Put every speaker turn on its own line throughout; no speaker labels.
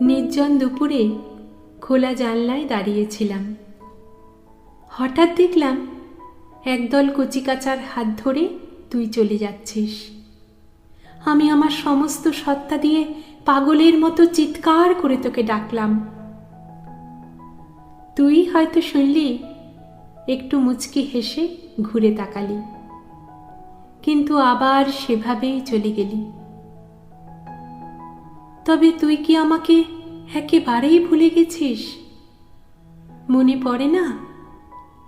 নির্জন দুপুরে খোলা জানলায় দাঁড়িয়েছিলাম। হঠাৎ দেখলাম একদল কচিকাচার হাত ধরে তুই চলে যাচ্ছিস। আমি আমার সমস্ত সত্তা দিয়ে পাগলের মতো চিৎকার করে তোকে ডাকলাম। তুই হয়তো শুনলি, একটু মুচকি হেসে ঘুরে তাকালি, কিন্তু আবার সেভাবেই চলে গেলি। তবে তুই কি আমাকে একেবারেই ভুলে গেছিস? মনে পড়ে না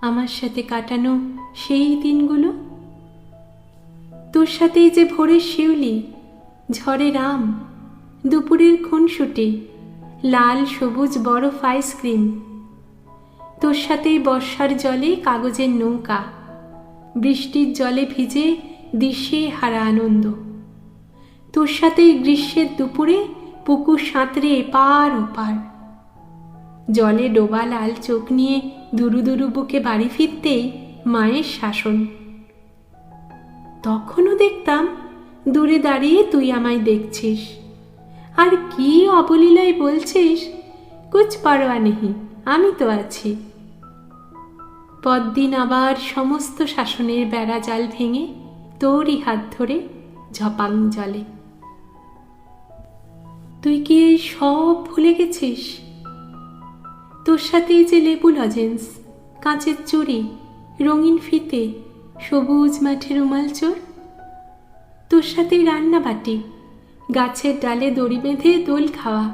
আমার সাথে কাটানো সেই দিনগুলো? তোর সাথেই যে ভোরের শিউলি ঝড়ের আম দুপুরের খুনসুটি, লাল, সবুজ, বরফ, আইসক্রিম। তোর সাথেই বর্ষার জলে কাগজের নৌকা, বৃষ্টির জলে ভিজে দিশে হারা আনন্দ। তোর সাথেই গ্রীষ্মের দুপুরে পুকুর সাঁতরে এপার ওপার। জলে ডোবা লাল চোখ নিয়ে দুরু দুরু বুকে বাড়ি ফিরতেই মায়ের শাসন। তখনও দেখতাম দূরে দাঁড়িয়ে তুই আমায় দেখছিস। আর কি অবলীলায় বলছিস, কুছ পারোয়া নেহি আমি তো আছি। পরদিন আবার সমস্ত শাসনের বেড়া জাল ভেঙে তোরই হাত ধরে ঝপাং জলে। তুই কি সব ভুলে গেছিস? তোর সাথেই যে লেবু লজেন্স, কাঁচের চুড়ি, রঙিন ফিতে, সবুজ মাঠের রুমাল চোর। তোর সাথেই রান্না বাটি, গাছের ডালে দড়ি বেঁধে দোল খাওয়া,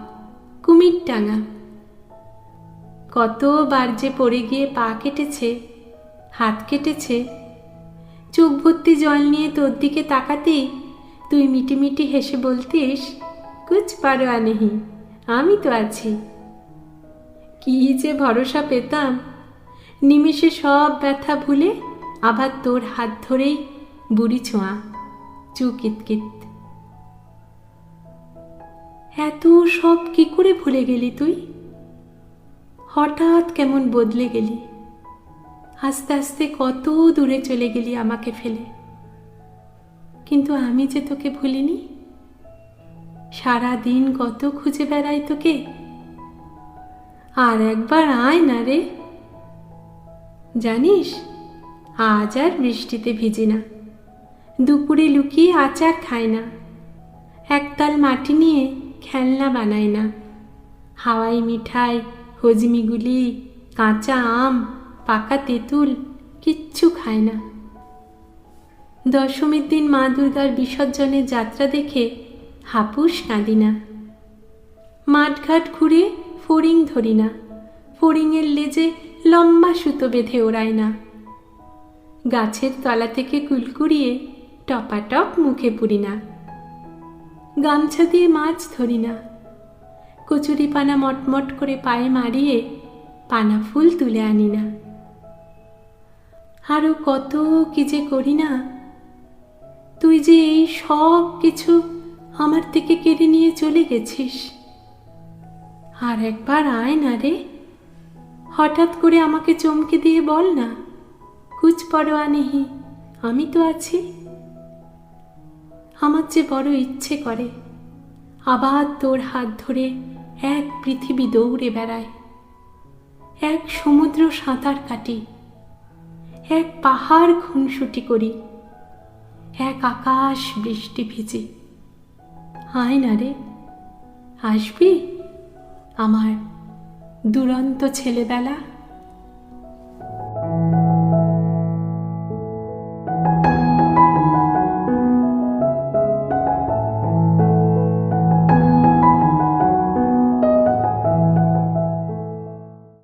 কুমির টাঙা কতবার যে পড়ে গিয়ে পা কেটেছে, হাত কেটেছে, চোখ ভর্তি জল নিয়ে তোর দিকে তাকাতেই তুই মিটিমিটি হেসে বলতিস কুছ পারোয়া নেহি আমি তো আছি। কি যে ভরসা পেতাম, নিমিষে সব ব্যথা ভুলে আবার তোর হাত ধরেই বুড়ি ছোঁয়া, চু কিতকিত এত সব কি করে ভুলে গেলি তুই? হঠাৎ কেমন বদলে গেলি? আস্তে আস্তে কত দূরে চলে গেলি আমাকে ফেলে। কিন্তু আমি যে তোকে ভুলিনি সারা দিন কত খুঁজে বেড়াই তোকে? আর একবার আয় না রে। জানিস, আজ আর বৃষ্টিতে ভিজি না। দুপুরে লুকিয়ে আচার খায় না। একতাল মাটি নিয়ে খেলনা বানায় না। হাওয়াই মিঠাই, হজমিগুলি, কাঁচা আম, পাকা তেঁতুল কিচ্ছু খায় না। দশমীর দিন মা দুর্গার বিসর্জনের যাত্রা দেখে হাপুস কাঁদি না মাঠঘাট ঘুরে ফড়িং ধরি না ফড়িংয়ের লেজে লম্বা সুতো বেঁধে ওড়ায় না গাছের তলা থেকে কুলকুড়িয়ে টপাটপ মুখে পুরি না গামছা দিয়ে মাছ ধরি না কচুরি পানা মটমট করে পায়ে মারিয়ে পানা ফুল তুলে আনি না আরও কত কি যে করি না তুই যে এই সব কিছু আমার থেকে কেড়ে নিয়ে চলে গেছিস। আর একবার আয় না রে। হঠাৎ করে আমাকে চমকে দিয়ে বল না। কুচ পরোয়া নেহি, আমি তো আছি। আমার যে বড় ইচ্ছে করে, আবার তোর হাত ধরে এক পৃথিবী দৌড়ে বেড়ায়। এক সমুদ্র সাঁতার কাটি, এক পাহাড় খুনসুটি করি, এক আকাশ বৃষ্টি ভিজে। আয় না রে। আসবি? আমার দুরন্ত ছেলেবেলা।